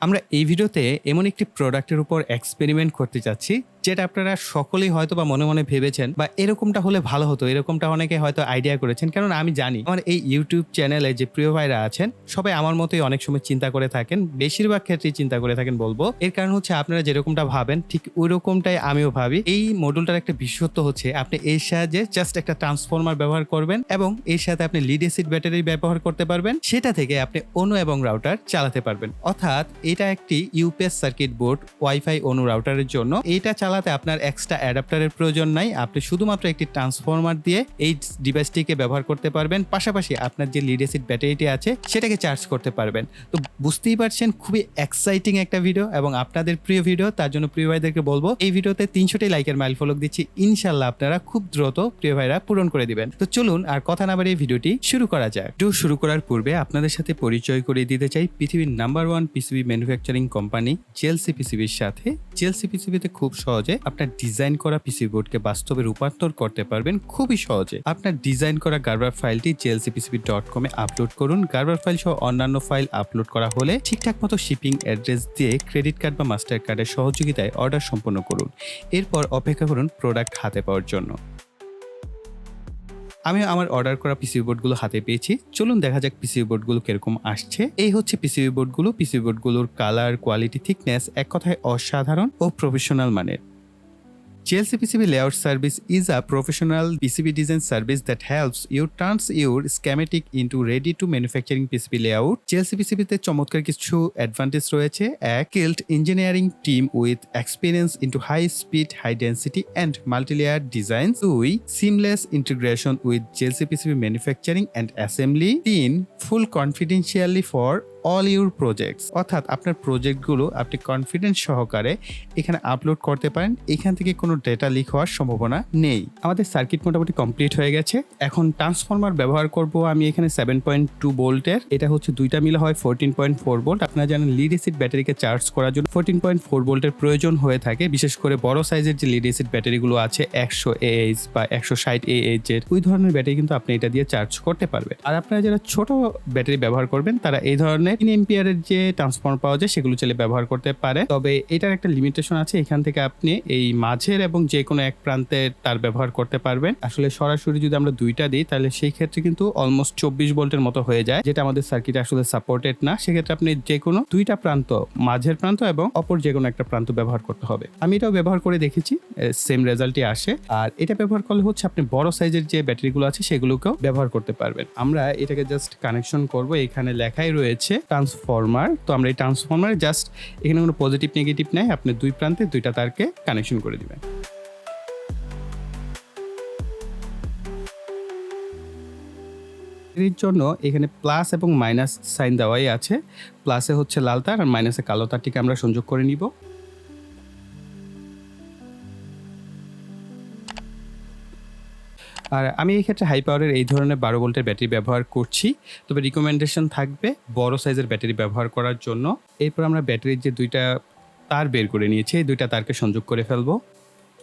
আমরা এই ভিডিওতে এমন একটি প্রোডাক্টের উপর এক্সপেরিমেন্ট করতে যাচ্ছি যেটা আপনারা সকলেই হয়তো বা মনে মনে ভেবেছেন বা এরকমটা হলে ভালো হতো, এরকমটা অনেকে হয়তো আইডিয়া করেছেন। কারণ আমি জানি আমার এই ইউটিউব চ্যানেলে যে প্রিয় ভাইরা আছেন, সবাই আমার মতোই অনেক সময় চিন্তা করে থাকেন, বেশিরভাগ ক্ষেত্রেই চিন্তা করে থাকেন বলব। এর কারণ হচ্ছে আপনারা যেরকমটা ভাবেন, ঠিক ওই রকমটাই আমিও ভাবি। এই মডুলটার একটা বিশেষত্ব হচ্ছে আপনি এর সাহায্যে জাস্ট একটা ট্রান্সফর্মার ব্যবহার করবেন এবং এর সাথে আপনি লিড অ্যাসিড ব্যাটারি ব্যবহার করতে পারবেন। সেটা থেকে আপনি অনু এবং রাউটার চালাতে পারবেন। অর্থাৎ এটা একটি ইউপিএস সার্কিট বোর্ড ওয়াইফাই অনু রাউটারের জন্য। এইটা চালাতে আপনার এক্সট্রা অ্যাডাপ্টারের প্রয়োজন নাই। আপনি শুধুমাত্র একটি ট্রান্সফরমার দিয়ে এই ডিভাইসটিকে ব্যবহার করতে পারবেন। পাশাপাশি আপনার যে লিড অ্যাসিড ব্যাটারিটি আছে, সেটাকে চার্জ করতে পারবেন। তো বুঝতেই পারছেন, খুবই এক্সাইটিং একটা ভিডিও এবং আপনাদের প্রিয় ভিডিও তার জন্য প্রিয় ভাইদেরকে বলব, এই ভিডিওতে তিনশোটি লাইকের মাইল ফলক দিচ্ছি। ইনশাল্লাহ আপনারা খুব দ্রুত প্রিয় ভাইরা পূরণ করে দিবেন। তো চলুন আর কথা না বাড়িয়ে ভিডিওটি শুরু করা যাক। ভিডিও শুরু করার পূর্বে আপনাদের সাথে পরিচয় করিয়ে দিতে চাই পৃথিবীর number one PCB manufacturing company JLC পিসিবির সাথে। জেলসি পিসিবিতে খুব সহজে আপনার ডিজাইন করা পিসিবি বোর্ডকে বাস্তবে রূপান্তর করতে পারবেন খুবই সহজে। আপনার ডিজাইন করা গার্বার ফাইলটি জেলসি পিসিবি ডট কমে আপলোড করুন। গার্বার ফাইল সহ অন্যান্য ফাইল আপলোড করা হলে ঠিকঠাক মতো শিপিং অ্যাড্রেস দিয়ে ক্রেডিট কার্ড বা মাস্টার কার্ডের সহযোগিতায় অর্ডার সম্পন্ন করুন। এরপর অপেক্ষা করুন প্রোডাক্ট হাতে পাওয়ার জন্য। আমি আমার অর্ডার করা পিসিবি বোর্ডগুলো হাতে পেয়েছি। চলুন দেখা যাক পিসিবি বোর্ডগুলো কীরকম আসছে। এই হচ্ছে পিসিবি বোর্ডগুলো পিসিবি বোর্ডগুলোর কালার কোয়ালিটি থিকনেস এক কথায় অসাধারণ ও প্রফেশনাল মানের। GLC PCB layout service is a professional PCB design service that helps you turns your schematic into ready to manufacturing PCB layout. GLC PCB তে চমৎকার কিছু অ্যাডভান্টেজ রয়েছে এক skilled engineering team with experience into high speed, high density and multi-layer designs. দুই seamless integration with GLC PCB manufacturing and assembly. তিন full confidentially for all your projects অর্থাৎ আপনার প্রজেক্টগুলো আপনি কনফিডেন্স সহকারে এখানে আপলোড করতে পারেন। এখান থেকে কোনো ডেটা লিক হওয়ার সম্ভাবনা নেই। আমাদের সার্কিট মোটামুটি কমপ্লিট হয়ে গেছে। এখন ট্রান্সফর্মার ব্যবহার করব আমি এখানে সেভেন পয়েন্ট টু বোল্টের। এটা হচ্ছে দুইটা মিলে হয় ফোরটিন পয়েন্ট ফোর বোল্ট। আপনারা জানেন লিড এসিড ব্যাটারিকে চার্জ করার জন্য ফোরটিন পয়েন্ট ফোর বোল্টের প্রয়োজন হয়ে থাকে। বিশেষ করে বড় সাইজের যে লিড এসিড ব্যাটারিগুলো আছে, একশো এএইচ বা একশো ষাট এএইচ এর, ওই ধরনের ব্যাটারি কিন্তু আপনি এটা দিয়ে চার্জ করতে পারবেন। আর আপনারা যারা ছোট ব্যাটারি ব্যবহার করবেন, তারা এই ধরনের তিন এম্পিয়ারের যে ট্রান্সফর্মার পাওয়া যায়, সেগুলো চাইলে ব্যবহার করতে পারে। তবে এটার একটা লিমিটেশন আছে, এখান থেকে আপনি এই মাঝের এবং যে কোনো এক প্রান্তে তার ব্যবহার করতে পারবেন। আসলে সরাসরি যদি আমরা দুইটা দিই, তাহলে সেই ক্ষেত্রে কিন্তু অলমোস্ট চব্বিশ ভোল্টের মতো হয়ে যায়, যেটা আমাদের সার্কিট আসলে সাপোর্টেড না। সেক্ষেত্রে আপনি যে কোনো দুইটা প্রান্ত, মাঝের প্রান্ত এবং অপর যে কোনো একটা প্রান্ত ব্যবহার করতে হবে। আমি এটাও ব্যবহার করে দেখেছি সেম রেজাল্টই আসে। আর এটা ব্যবহার করলে হচ্ছে আপনি বড় সাইজের যে ব্যাটারিগুলো আছে, সেগুলোকেও ব্যবহার করতে পারবেন। আমরা এটাকে জাস্ট কানেকশন করব, এখানে লেখাই রয়েছে ট্রান্সফরমার তো আমরা এই ট্রান্সফর্মারে জাস্ট এখানে কোনো পজিটিভ নেগেটিভ নেই, আপনি দুই প্রান্তে দুইটা তারকে কানেকশন করে দেবেন। এর জন্য এখানে প্লাস এবং মাইনাস সাইন দেওয়াই আছে। প্লাসে হচ্ছে লাল তার আর মাইনাসে কালো তারটিকে আমরা সংযোগ করে নিব। আর আমি এই ক্ষেত্রে হাই পাওয়ারের এই ধরনের বারো ভোল্টের ব্যাটারি ব্যবহার করছি। তবে রিকমেন্ডেশন থাকবে বড় সাইজের ব্যাটারি ব্যবহার করার জন্য। এরপর আমরা ব্যাটারির যে দুইটা তার বের করে নিয়েছি, এই দুইটা তারকে সংযোগ করে ফেলব।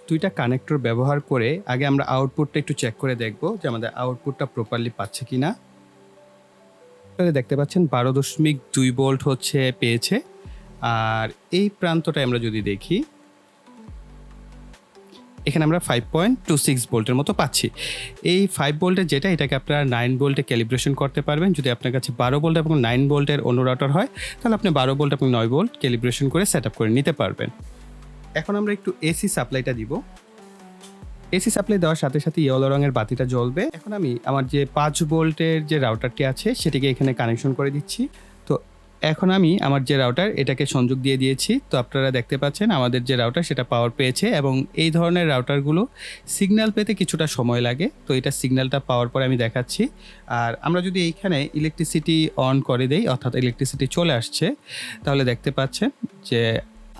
দুইটা কানেক্টর ব্যবহার করে আগে আমরা আউটপুটটা একটু চেক করে দেখব যে আমাদের আউটপুটটা প্রপারলি পাচ্ছে কি না দেখতে পাচ্ছেন বারো দশমিক দুই ভোল্ট হচ্ছে, পেয়েছে। আর এই প্রান্তটা আমরা যদি দেখি এখানে আমরা ফাইভ পয়েন্ট টু সিক্স ভোল্টের মতো পাচ্ছি। এই ফাইভ ভোল্টের যেটা, এটাকে আপনারা নাইন ভোল্টে ক্যালিব্রেশন করতে পারবেন। যদি আপনার কাছে বারো ভোল্ট এবং নাইন ভোল্টের অনুরাটার হয়, তাহলে আপনি বারো ভোল্ট এবং নয় ভোল্ট ক্যালিব্রেশন করে সেট করে নিতে পারবেন। এখন আমরা একটু এসি সাপ্লাইটা দিব। এসি সাপ্লাই দেওয়ার সাথে সাথে ইয়েলো রঙের বাতিটা জ্বলবে। এখন আমি আমার যে পাঁচ ভোল্টের যে রাউটারটি আছে, সেটিকে এখানে কানেকশন করে দিচ্ছি। এখন আমি আমার যে রাউটার এটাকে সংযোগ দিয়ে দিয়েছি। তো আপনারা দেখতে পাচ্ছেন আমাদের যে রাউটার সেটা পাওয়ার পেয়েছে এবং এই ধরনের রাউটারগুলো সিগন্যাল পেতে কিছুটা সময় লাগে। তো এটা সিগন্যালটা পাওয়ার পরে আমি দেখাচ্ছি। আর আমরা যদি এইখানে ইলেকট্রিসিটি অন করে দেই, অর্থাৎ ইলেকট্রিসিটি চলে আসছে, তাহলে দেখতে পাচ্ছেন যে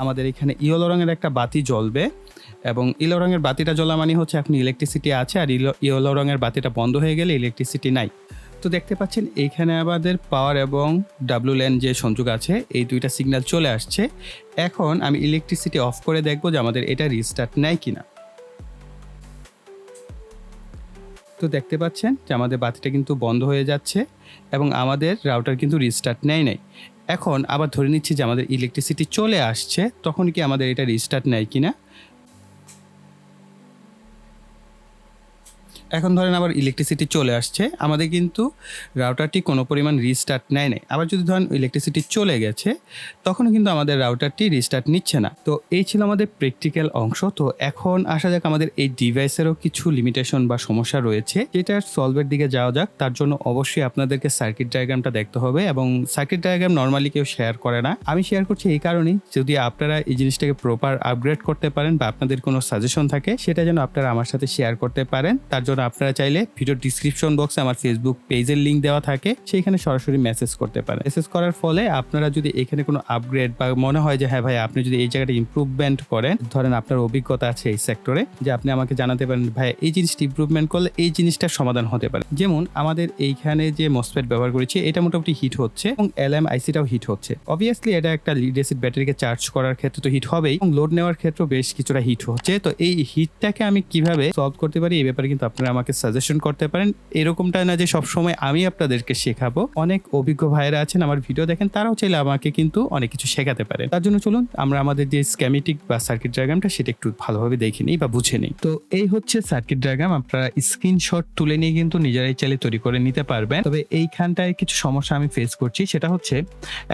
আমাদের এখানে ইয়েলো রঙের একটা বাতি জ্বলবে এবং ইলো রঙের বাতিটা জ্বলা মানে হচ্ছে এখন ইলেকট্রিসিটি আছে আর ইয়েলো রঙের বাতিটা বন্ধ হয়ে গেলে ইলেকট্রিসিটি নাই। তো দেখতে পাচ্ছেন এইখানে আমাদের পাওয়ার এবং ডাব্লু ল্যান যে সংযোগ আছে, এই দুইটা সিগন্যাল চলে আসছে। এখন আমি ইলেকট্রিসিটি অফ করে দেখব যে আমাদের এটা রিস্টার্ট নেয় কিনা। তো দেখতে পাচ্ছেন যে আমাদের বাতিটা কিন্তু বন্ধ হয়ে যাচ্ছে এবং আমাদের রাউটার কিন্তু রিস্টার্ট নেয় নাই। এখন আবার ধরে নিচ্ছি যে আমাদের ইলেকট্রিসিটি চলে আসছে, তখন কি আমাদের এটা রিস্টার্ট নেয় কিনা? এখন ধরেন আবার ইলেকট্রিসিটি চলে আসছে, আমাদের কিন্তু রাউটারটি কোনো পরিমাণ রিস্টার্ট নেয় নাই। আবার যদি ধরেন ইলেকট্রিসিটি চলে গেছে, তখনও কিন্তু আমাদের রাউটারটি রিস্টার্ট নিচ্ছে না। তো এই ছিল আমাদের প্র্যাকটিক্যাল অংশ। তো এখন আসা যাক আমাদের এই ডিভাইসেরও কিছু লিমিটেশন বা সমস্যা রয়েছে। যেটা সলভের দিকে যাওয়া যাক। তার জন্য অবশ্যই আপনাদেরকে সার্কিট ডায়াগ্রামটা দেখতে হবে এবং সার্কিট ডায়াগ্রাম নর্মালি কেউ শেয়ার করে না। আমি শেয়ার করছি এই কারণেই, যদি আপনারা এই জিনিসটাকে প্রপার আপগ্রেড করতে পারেন বা আপনাদের কোনো সাজেশন থাকে, সেটা যেন আপনারা আমার সাথে শেয়ার করতে পারেন। তার জন্য আপনারা চাইলে ভিডিও ডিসক্রিপশন বক্সে আমার ফেসবুক পেজের লিঙ্ক দেওয়া থাকে। সেইখানে সরাসরি মেসেজ করতে পারেন। মেসেজ করার ফলে আপনারা যদি এখানে কোনো আপগ্রেড বা মনে হয় যে হ্যাঁ ভাই, আপনি যদি এই জায়গাটা ইমপ্রুভমেন্ট করেন, ধরেন আপনার অভিজ্ঞতা আছে এই সেক্টরে যে আপনি আমাকে জানাতে পারেন, ভাই, এই জিনিসটা ইমপ্রুভমেন্ট করলে এই জিনিসটার সমাধান হতে পারে। যেমন আমাদের এইখানে যে মসপেট ব্যবহার করেছি, এটা মোটামুটি হিট হচ্ছে এবং এলএম আইসিটাও হিট হচ্ছে। অবভিয়াসলি এটা একটা লিড অ্যাসিড ব্যাটারিকে চার্জ করার ক্ষেত্রে তো হিট হবেই এবং লোড নেওয়ার ক্ষেত্রেও বেশ কিছুটা হিট হচ্ছে। তো এই হিটটাকে আমি কীভাবে সলভ করতে পারি, এই ব্যাপারে কিন্তু আপনারা আমাকে সাজেশন করতে পারেন। এরকমটা না যে সবসময় আমি আপনাদেরকে শেখাবো। অনেক অভিজ্ঞ ভাইয়েরা আছেন, আমার ভিডিও দেখেন, তারাও চাইলে আমাকে কিন্তু অনেক কিছু শেখাতে পারেন। তার জন্য চলুন, আমরা আমাদের যে স্ক্যামেটিক বা সার্কিট ডায়াগ্রামটা সেটা একটু ভালোভাবে দেখে নিই বা বুঝে নিই। তো এই হচ্ছে সার্কিট ডায়াগ্রাম আপনারা স্ক্রিনশট তুলে নিয়ে কিন্তু নিজেরাই চাইলে তৈরি করে নিতে পারবেন। তবে এইখানটায় কিছু সমস্যা আমি ফেস করছি, সেটা হচ্ছে,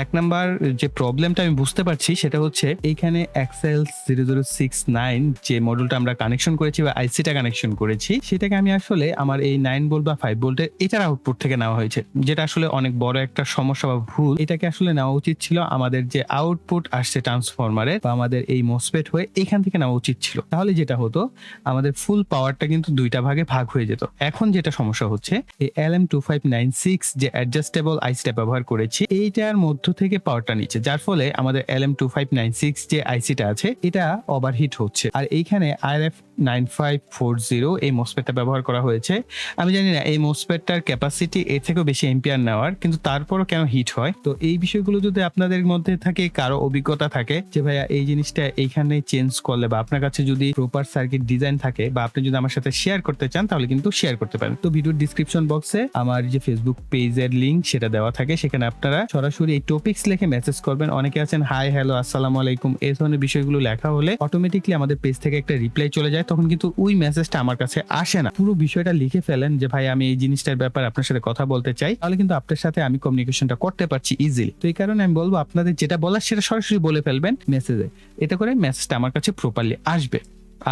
এক নাম্বার যে প্রবলেমটা আমি বুঝতে পারছি, সেটা হচ্ছে, এইখানে XL zero zero six nine যে মডেলটা আমরা কানেকশন করেছি বা আইসিটা কানেকশন করেছি, সেটাকে আমি আসলে আমার এই নাইন ভোল্ট বা ফাইভ ভোল্টের এটার আউটপুট থেকে নেওয়া হয়েছে, যেটা আসলে অনেক বড় একটা সমস্যা বা ভুল। এটাকে আসলে নেওয়া উচিত ছিল আমাদের যে আউটপুট আসছে ট্রান্সফরমারে বা আমাদের এই মোসপেট হয়ে এখান থেকে নেওয়া উচিত ছিল। তাহলে যেটা হতো, আমাদের ফুল পাওয়ারটা কিন্তু দুইটা ভাগে ভাগ হয়ে যেত। এখন যেটা সমস্যা হচ্ছে, এই L M two five nine six যে অ্যাডজাস্টেবল আইসিটা ব্যবহার করেছি, এইটার মধ্য থেকে পাওয়ারটা নিচ্ছে। যার ফলে আমাদের L M two five nine six যে আইসিটা আছে, এটা ওভারহিট হচ্ছে। আর এইখানে R F nine five four zero এই মোসপেটটা ব্যবহার করা হয়েছে আমি জানি না এই মোসপেটটার ক্যাপাসিটি এর থেকেও বেশি এম্পিয়ার নেওয়ার কিন্তু তারপরও কেন হিট হয় তো এই বিষয়গুলো যদি আপনাদের মধ্যে থাকে কারও অভিজ্ঞতা থাকে যে ভাইয়া এই জিনিসটা এইখানে চেঞ্জ করলে বা আপনার কাছে যদি প্রপার সার্কিট ডিজাইন থাকে বা আপনি যদি আমার সাথে শেয়ার করতে চান তাহলে কিন্তু শেয়ার করতে পারেন তো ভিডিওর ডিসক্রিপশন বক্সে আমার যে ফেসবুক পেজের লিঙ্ক সেটা দেওয়া থাকে সেখানে আপনারা সরাসরি এই টপিক্স লিখে মেসেজ করবেন অনেকে আছেন হাই হ্যালো আসসালামু আলাইকুম এই ধরনের বিষয়গুলো লেখা হলে অটোমেটিকলি আমাদের পেজ থেকে একটা রিপ্লাই চলে যায় তখন কিন্তু ওই মেসেজটা আমার কাছে আসে না। পুরো বিষয়টা লিখে ফেলেন যে, ভাই, আমি এই জিনিসটার ব্যাপারে আপনার সাথে কথা বলতে চাই। তাহলে কিন্তু আপনার সাথে আমি কমিউনিকেশনটা করতে পারছি ইজিলি তো এই কারণে আমি বলব, আপনাদের যেটা বলার সেটা সরাসরি বলে ফেলবেন মেসেজে এতে করে মেসেজটা আমার কাছে প্রপারলি আসবে।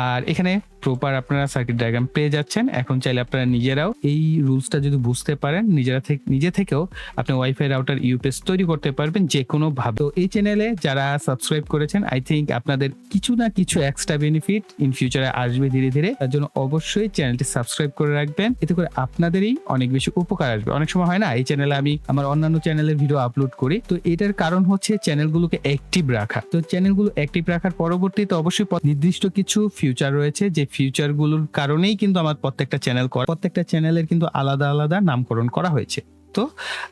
আর এখানে প্রপার আপনারা সার্কিট ডায়াগ্রাম পেয়ে যাচ্ছেন। এখন চাইলে আপনারা নিজেরাও এই রুলসটা যদি বুঝতে পারেন, নিজেরা থেকে নিজে থেকেও আপনি ওয়াইফাই রাউটার ইউপিএস তৈরি করতে পারবেন যে কোনো ভাবে। তো এই চ্যানেলে যারা সাবস্ক্রাইব করেছেন আই থিঙ্ক আপনাদের কিছু না কিছু এক্সট্রা বেনিফিট ইন ফিউচারে আসবে ধীরে ধীরে। তার জন্য অবশ্যই চ্যানেলটি সাবস্ক্রাইব করে রাখবেন। এতে করে আপনাদেরই অনেক বেশি উপকার আসবে। অনেক সময় হয় না, এই চ্যানেলে আমি আমার অন্যান্য চ্যানেলের ভিডিও আপলোড করি। তো এটার কারণ হচ্ছে চ্যানেলগুলোকে অ্যাক্টিভ রাখা। তো চ্যানেলগুলো অ্যাক্টিভ রাখার পরবর্তীতে অবশ্যই নির্দিষ্ট কিছু ফিউচার রয়েছে, যে ফিউচারগুলোর কারণেই কিন্তু আমার প্রত্যেকটা চ্যানেল করা প্রত্যেকটা চ্যানেলের কিন্তু আলাদা আলাদা নামকরণ করা হয়েছে। তো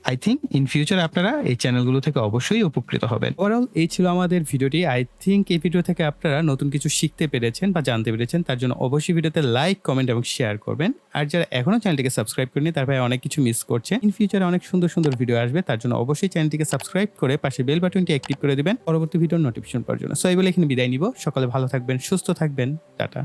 আই থিঙ্ক ইন ফিউচার আপনারা এই চ্যানেলগুলো থেকে অবশ্যই উপকৃত হবেন। ওভারঅল এই ছিল আমাদের ভিডিওটি। আই থিঙ্ক এই ভিডিও থেকে আপনারা নতুন কিছু শিখতে পেরেছেন বা জানতে পেরেছেন, তার জন্য অবশ্যই ভিডিওতে লাইক কমেন্ট এবং শেয়ার করবেন। আর যারা এখনও চ্যানেলটিকে সাবস্ক্রাইব করেনি তার ভাই অনেক কিছু মিস করছে। ইন ফিউচারে অনেক সুন্দর সুন্দর ভিডিও আসবে, তার জন্য অবশ্যই চ্যানেলটিকে সাবস্ক্রাইব করে পাশে বেল বাটনটি অ্যাক্টিভ করে দেবেন। পরবর্তী ভিডিওর নোটিফিকেশন পাওয়ার জন্য। সো এই বলে এখানে বিদায় নিব। সকালে ভালো থাকবেন, সুস্থ থাকবেন। টাটা।